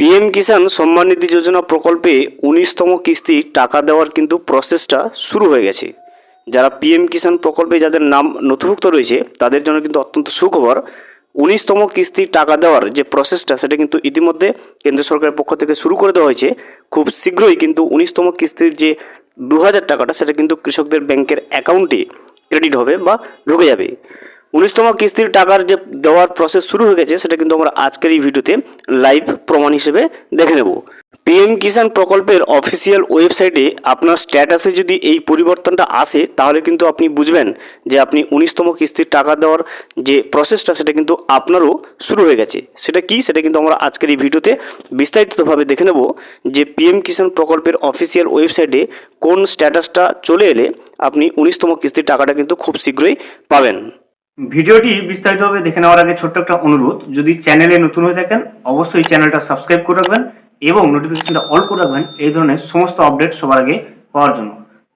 PM Kisan Samman Nidhi যোজনা প্রকল্পে উনিশতম কিস্তি টাকা দেওয়ার কিন্তু প্রসেসটা শুরু হয়ে গেছে। যারা পিএম কিষাণ প্রকল্পে যাদের নাম নথিভুক্ত রয়েছে, তাদের জন্য কিন্তু অত্যন্ত সুখবর। উনিশতম কিস্তি টাকা দেওয়ার যে প্রসেসটা, সেটা কিন্তু ইতিমধ্যে কেন্দ্র সরকারের পক্ষ থেকে শুরু করে দেওয়া হয়েছে। খুব শীঘ্রই কিন্তু উনিশতম কিস্তির যে দু হাজার টাকাটা, সেটা কিন্তু কৃষকদের ব্যাংকের অ্যাকাউন্টে ক্রেডিট হবে বা ঢুকে যাবে। উনিশতম কিস্তির টাকার যে দেওয়ার প্রসেস শুরু হয়ে গেছে, সেটা কিন্তু আমরা আজকের এই ভিডিওতে লাইভ প্রমাণ হিসেবে দেখে নেব। পিএম কিষাণ প্রকল্পের অফিসিয়াল ওয়েবসাইটে আপনার স্ট্যাটাসে যদি এই পরিবর্তনটা আসে, তাহলে কিন্তু আপনি বুঝবেন যে আপনি উনিশতম কিস্তির টাকা দেওয়ার যে প্রসেসটা সেটা কিন্তু আপনারও শুরু হয়ে গেছে। সেটা কি? সেটা কিন্তু আমরা আজকের এই ভিডিওতে বিস্তারিতভাবে দেখে নেব যে পিএম কিষাণ প্রকল্পের অফিসিয়াল ওয়েবসাইটে কোন স্ট্যাটাসটা চলে এলে আপনি উনিশতম কিস্তির টাকাটা কিন্তু খুব শীঘ্রই পাবেন। ভিডিওটি বিস্তারিতভাবে দেখে নেওয়ার আগে ছোট্ট একটা অনুরোধ, যদি চ্যানেলে নতুন হয়ে থাকেন, অবশ্যই চ্যানেলটা সাবস্ক্রাইব করে রাখবেন এবং নোটিফিকেশনটা অল করে রাখবেন, এই ধরনের সমস্ত আপডেট সবার আগে পাওয়ার জন্য।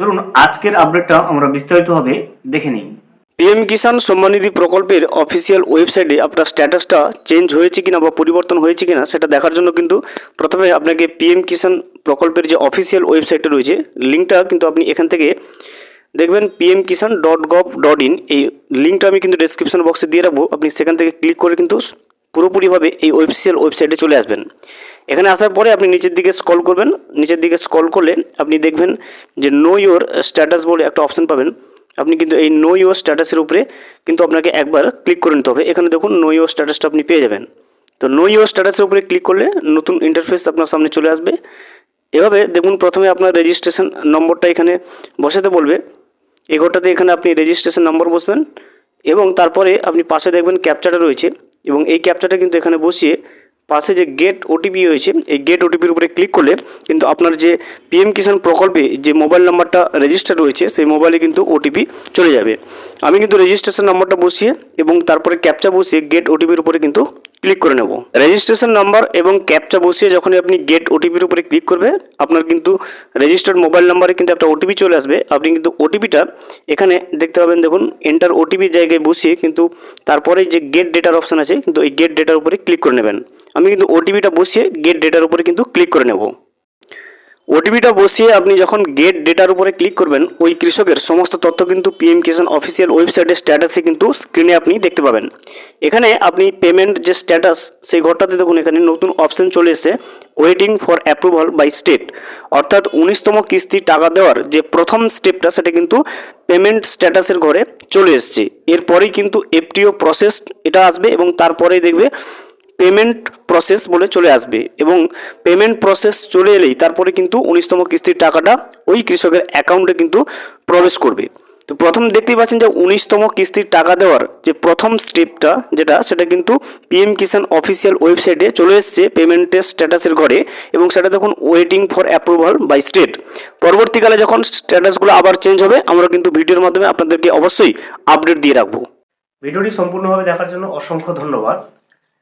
চলুন, আজকের আপডেটটা আমরা বিস্তারিতভাবে দেখে নিই। পিএম কিষাণ সম্মানিধি প্রকল্পের অফিসিয়াল ওয়েবসাইটে আপনার স্ট্যাটাসটা চেঞ্জ হয়েছে কিনা বা পরিবর্তন হয়েছে কিনা সেটা দেখার জন্য কিন্তু প্রথমে আপনাকে পিএম কিষাণ প্রকল্পের যে অফিসিয়াল ওয়েবসাইটটা রয়েছে লিঙ্কটা কিন্তু আপনি এখান থেকে দেখবেন PM Kisan dot gov dot in এই লিঙ্কটা আমি কিন্তু ডেসক্রিপশন বক্সে দিয়ে রাখব। আপনি সেখান থেকে ক্লিক করে কিন্তু পুরোপুরিভাবে এই অফিসিয়াল ওয়েবসাইটে চলে আসবেন। এখানে আসার পরে আপনি নিচের দিকে স্কল করবেন। নিচের দিকে স্কল করলে আপনি দেখবেন যে নো ইওর স্ট্যাটাস বলে একটা অপশান পাবেন। আপনি কিন্তু এই নো ইওর স্ট্যাটাসের উপরে কিন্তু আপনাকে একবার ক্লিক করে নিতে হবে। এখানে দেখুন নো ইওর স্ট্যাটাসটা আপনি পেয়ে যাবেন। তো নো ইওর স্ট্যাটাসের উপরে ক্লিক করলে নতুন ইন্টারফেস আপনার সামনে চলে আসবে। এভাবে দেখুন প্রথমে আপনার রেজিস্ট্রেশন নম্বরটা এখানে বসাতে বলবে। এই ঘরটাতে এখানে আপনি রেজিস্ট্রেশন নম্বর বসবেন এবং তারপরে আপনি পাশে দেখবেন ক্যাপচাটা রয়েছে এবং এই ক্যাপচাটা কিন্তু এখানে বসিয়ে পাশে যে গেট ওটিপি রয়েছে, এই গেট ওটিপির উপরে ক্লিক করলে কিন্তু আপনার যে পিএম কিষাণ প্রকল্পে যে মোবাইল নাম্বারটা রেজিস্টার রয়েছে, সেই মোবাইলে কিন্তু ওটিপি চলে যাবে। আমি কিন্তু রেজিস্ট্রেশন নাম্বারটা বসিয়ে এবং তারপরে ক্যাপচা বসিয়ে গেট ওটিপির উপরে কিন্তু ক্লিক করে নেব। রেজিস্ট্রেশন নাম্বার এবং ক্যাপচা বসিয়ে যখনই আপনি গেট ওটিপির উপরে ক্লিক করবে, আপনার কিন্তু রেজিস্টার্ড মোবাইল নাম্বারে কিন্তু একটা ওটিপি চলে আসবে। আপনি কিন্তু ওটিপিটা এখানে দেখতে পাবেন, দেখুন এন্টার ওটিপি জায়গায় বসিয়ে কিন্তু তারপরে যে গেট ডেটার অপশান আছে, কিন্তু এই গেট ডেটার উপরে ক্লিক করে নেবেন। আমি কিন্তু ওটিপিটা বসিয়ে গেট ডেটার উপরে কিন্তু ক্লিক করে নেব। ওটিপিটা বসিয়ে আপনি যখন গেট ডেটার উপরে ক্লিক করবেন, ওই কৃষকের সমস্ত তথ্য কিন্তু পিএম কিষাণ অফিসিয়াল ওয়েবসাইটের স্ট্যাটাসে কিন্তু স্ক্রিনে আপনি দেখতে পাবেন। এখানে আপনি পেমেন্ট যে স্ট্যাটাস সেই ঘরটাতে দেখুন, এখানে নতুন অপশন চলে এসেছে waiting for approval by state অর্থাৎ উনিশতম কিস্তি টাকা দেওয়ার যে প্রথম স্টেপটা সেটা কিন্তু পেমেন্ট স্ট্যাটাসের ঘরে চলে এসছে। এরপরেই কিন্তু এফটিও প্রসেস এটা আসবে এবং তারপরেই দেখবে পেমেন্ট প্রসেস বলে চলে আসবে এবং পেমেন্ট প্রসেস চলে এলেই তারপরে কিন্তু উনিশতম কিস্তির টাকাটা ওই কৃষকের অ্যাকাউন্টে কিন্তু প্রবেশ করবে। তো প্রথম দেখতেই পাচ্ছেন যে উনিশতম কিস্তির টাকা দেওয়ার যে প্রথম স্টেপটা যেটা, সেটা কিন্তু পিএম কিষাণ অফিসিয়াল ওয়েবসাইটে চলে এসছে পেমেন্টের স্ট্যাটাসের ঘরে এবং সেটা দেখুন waiting for approval by state পরবর্তীকালে যখন স্ট্যাটাসগুলো আবার চেঞ্জ হবে, আমরা কিন্তু ভিডিওর মাধ্যমে আপনাদেরকে অবশ্যই আপডেট দিয়ে রাখব। ভিডিওটি সম্পূর্ণভাবে দেখার জন্য অসংখ্য ধন্যবাদ।